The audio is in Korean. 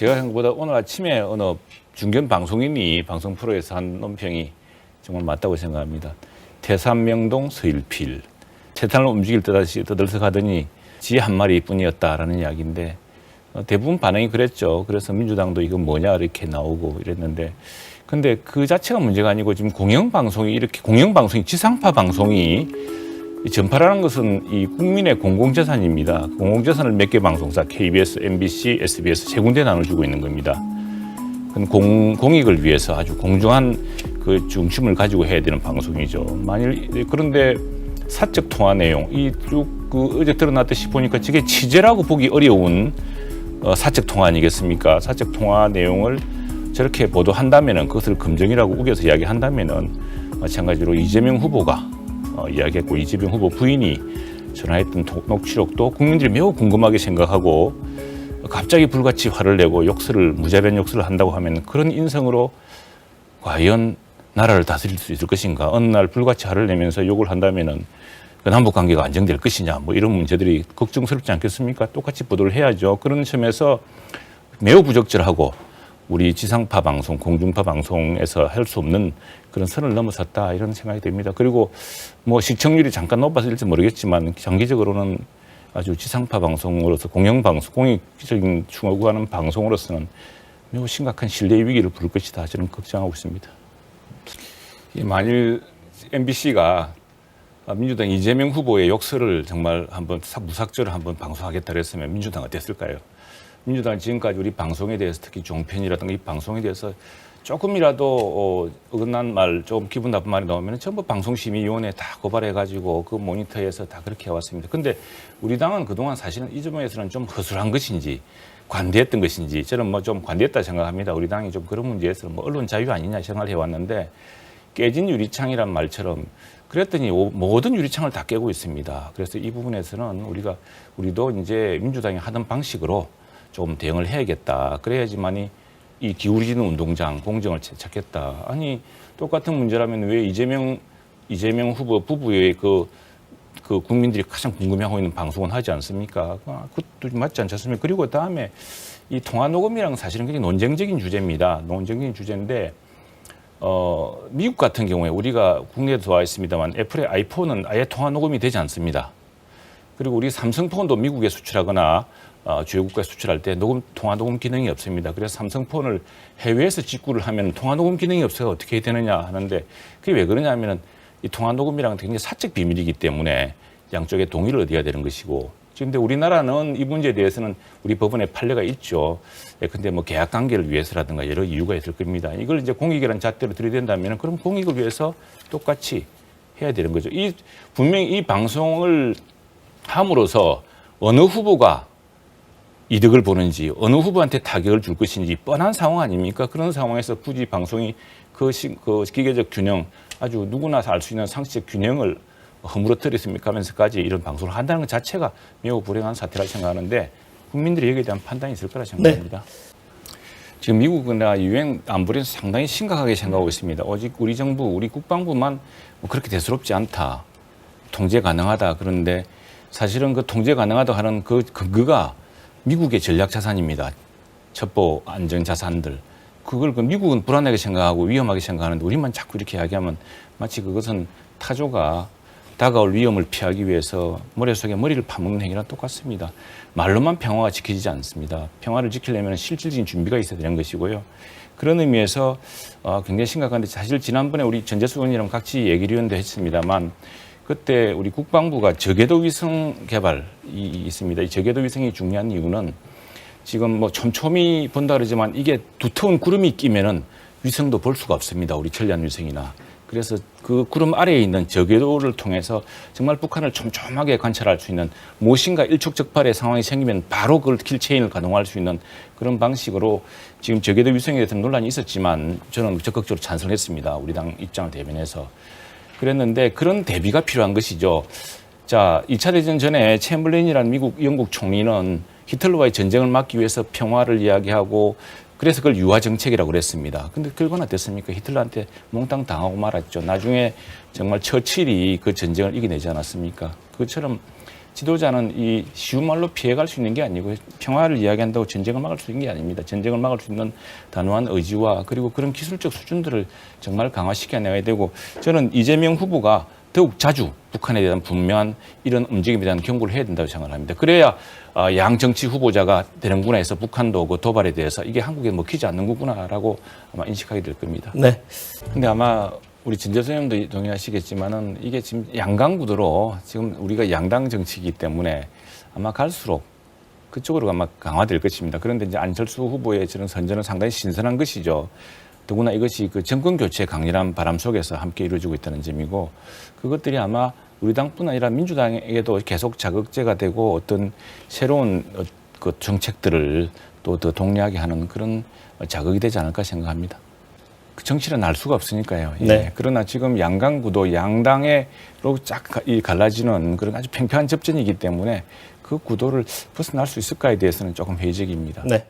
제가 한 것보다 오늘 아침에 어느 중견 방송인이 방송 프로에서 한 논평이 정말 맞다고 생각합니다. 태산명동 서일필 채탄을 움직일 듯하시 떠들썩하더니 지 한 마리뿐이었다라는 이야기인데 어, 대부분 반응이 그랬죠. 그래서 민주당도 이거 뭐냐 이렇게 나오고 이랬는데 근데 그 자체가 문제가 아니고 지금 공영 방송이 이렇게 공영 방송이 지상파 방송이 이 전파라는 것은 이 국민의 공공재산입니다. 공공재산을 몇 개 방송사 KBS, MBC, SBS 세 군데 나눠주고 있는 겁니다. 공, 공익을 위해서 아주 공정한 그 중심을 가지고 해야 되는 방송이죠. 만일 그런데 사적 통화 내용 이쭉그 어제 드러났듯이 보니까 저게 취재라고 보기 어려운 어, 사적 통화 아니겠습니까? 사적 통화 내용을 저렇게 보도한다면은 그것을 검증이라고 우겨서 이야기한다면은 마찬가지로 이재명 후보가 어, 이야기했고 이재명 후보 부인이 전화했던 독- 녹취록도 국민들이 매우 궁금하게 생각하고 갑자기 불같이 화를 내고 욕설을 무자비한 욕설을 한다고 하면 그런 인성으로 과연 나라를 다스릴 수 있을 것인가? 어느 날 불같이 화를 내면서 욕을 한다면은 그 남북 관계가 안정될 것이냐? 뭐 이런 문제들이 걱정스럽지 않겠습니까? 똑같이 보도를 해야죠. 그런 점에서 매우 부적절하고 우리 지상파 방송, 공중파 방송에서 할 수 없는 그런 선을 넘어섰다 이런 생각이 듭니다. 그리고 뭐 시청률이 잠깐 높아질지 모르겠지만 장기적으로는 아주 지상파 방송으로서 공영 방송, 공익적인 추구하는 방송으로서는 매우 심각한 신뢰 위기를 부를 것이다 저는 걱정하고 있습니다. 이 만일 MBC가 민주당 이재명 후보의 욕설을 정말 한번 사- 무삭제를 한번 방송하겠다 그랬으면 민주당 어땠을까요? 민주당 지금까지 우리 방송에 대해서 특히 종편이라든가 이 방송에 대해서 조금이라도 어, 어긋난 말, 좀 기분 나쁜 말이 나오면 전부 방송심의위원회 다 고발해가지고 그 모니터에서 다 그렇게 해왔습니다. 근데 우리 당은 그동안 사실은 이 점에서는 좀 허술한 것인지 관대했던 것인지 저는 뭐 좀 관대했다 생각합니다. 우리 당이 좀 그런 문제에서 뭐 언론 자유 아니냐 생각을 해왔는데 깨진 유리창이란 말처럼 그랬더니 오- 모든 유리창을 다 깨고 있습니다. 그래서 이 부분에서는 우리가 우리도 이제 민주당이 하던 방식으로 좀 대응을 해야겠다. 그래야지만이 이 기울이는 운동장 공정을 찾- 찾겠다. 아니 똑같은 문제라면 왜 이재명 이재명 후보 부부의 그, 그 국민들이 가장 궁금해하고 있는 방송은 하지 않습니까? 아, 그것도 맞지 않습니까? 그리고 다음에 이 통화 녹음이랑 사실은 굉장히 논쟁적인 주제입니다. 논쟁적인 주제인데 어, 미국 같은 경우에 우리가 국내에도 와 있습니다만 애플의 아이폰은 아예 통화 녹음이 되지 않습니다. 그리고 우리 삼성폰도 미국에 수출하거나 어, 주요 국가에 수출할 때 녹음 통화 녹음 기능이 없습니다. 그래서 삼성폰을 해외에서 직구를 하면 통화 녹음 기능이 없어서 어떻게 되느냐 하는데 그게 왜 그러냐면은 이 통화 녹음이랑 굉장히 사적 비밀이기 때문에 양쪽의 동의를 얻어야 되는 것이고 근데 우리나라는 이 문제에 대해서는 우리 법원에 판례가 있죠. 예, 근데 뭐 계약 관계를 위해서라든가 여러 이유가 있을 겁니다. 이걸 이제 공익이라는 잣대로 들이댄다면 그럼 공익을 위해서 똑같이 해야 되는 거죠. 이 분명히 이 방송을 함으로써 어느 후보가 이득을 보는지 어느 후보한테 타격을 줄 것인지 뻔한 상황 아닙니까? 그런 상황에서 굳이 방송이 그, 시, 그 기계적 균형 아주 누구나 알 수 있는 상식적 균형을 허물어뜨렸습니까 하면서까지 이런 방송을 한다는 것 자체가 매우 불행한 사태라 생각하는데 국민들이 여기에 대한 판단이 있을 거라 생각합니다. 지금 미국이나 유엔 안보리는 상당히 심각하게 생각하고 있습니다. 오직 우리 정부, 우리 국방부만 뭐 그렇게 대수롭지 않다. 통제 가능하다. 그런데 사실은 그 통제 가능하다 하는 그 근거가 미국의 전략 자산입니다. 첩보 안전 자산들. 그걸 그 미국은 불안하게 생각하고 위험하게 생각하는데 우리만 자꾸 이렇게 이야기하면 마치 그것은 타조가 다가올 위험을 피하기 위해서 머릿속에 머리를 파먹는 행위랑 똑같습니다. 말로만 평화가 지켜지지 않습니다. 평화를 지키려면 실질적인 준비가 있어야 되는 것이고요. 그런 의미에서 어, 굉장히 심각한데 사실 지난번에 우리 전재수 의원이랑 같이 얘기를 했습니다만 그때 우리 국방부가 저궤도 위성 개발이 있습니다. 이 저궤도 위성이 중요한 이유는 지금 뭐 촘촘히 본다 그러지만 이게 두터운 구름이 끼면은 위성도 볼 수가 없습니다. 우리 천리안 위성이나. 그래서 그 구름 아래에 있는 저궤도를 통해서 정말 북한을 촘촘하게 관찰할 수 있는 무엇인가 일촉즉발의 상황이 생기면 바로 그걸 킬체인을 가동할 수 있는 그런 방식으로 지금 저궤도 위성에 대해서는 논란이 있었지만 저는 적극적으로 찬성했습니다. 우리 당 입장을 대변해서. 그랬는데 그런 대비가 필요한 것이죠. 자, 2차 대전 전에 챔블린이라는 미국 영국 총리는 히틀러와의 전쟁을 막기 위해서 평화를 이야기하고 그래서 그걸 유화 정책이라고 그랬습니다. 근데 결과는 어땠습니까? 히틀러한테 몽땅 당하고 말았죠. 나중에 정말 처칠이 그 전쟁을 이겨내지 않았습니까? 그것처럼 지도자는 이 쉬운 말로 피해갈 수 있는 게 아니고 평화를 이야기한다고 전쟁을 막을 수 있는 게 아닙니다. 전쟁을 막을 수 있는 단호한 의지와 그리고 그런 기술적 수준들을 정말 강화시켜 내야 되고 저는 이재명 후보가 더욱 자주 북한에 대한 분명한 이런 움직임에 대한 경고를 해야 된다고 생각을 합니다. 그래야 어, 양 정치 후보자가 되는구나 해서 북한도 그 도발에 대해서 이게 한국에 먹히지 않는 거구나라고 아마 인식하게 될 겁니다. 네. 근데 아마 우리 진재 선생님도 동의하시겠지만은 이게 지금 양강 구도로 지금 우리가 양당 정치이기 때문에 아마 갈수록 그쪽으로 아마 강화될 것입니다. 그런데 이제 안철수 후보의 저는 선전은 상당히 신선한 것이죠. 더구나 이것이 그 정권 교체 강렬한 바람 속에서 함께 이루어지고 있다는 점이고 그것들이 아마 우리 당뿐 아니라 민주당에게도 계속 자극제가 되고 어떤 새로운 어, 그 정책들을 또 더 동리하게 하는 그런 자극이 되지 않을까 생각합니다. 그 정치는 알 수가 없으니까요. 예. 네. 그러나 지금 양강 구도 양당에로 쫙 가- 이 갈라지는 그런 아주 팽팽한 접전이기 때문에 그 구도를 벗어날 수 있을까에 대해서는 조금 회의적입니다. 네.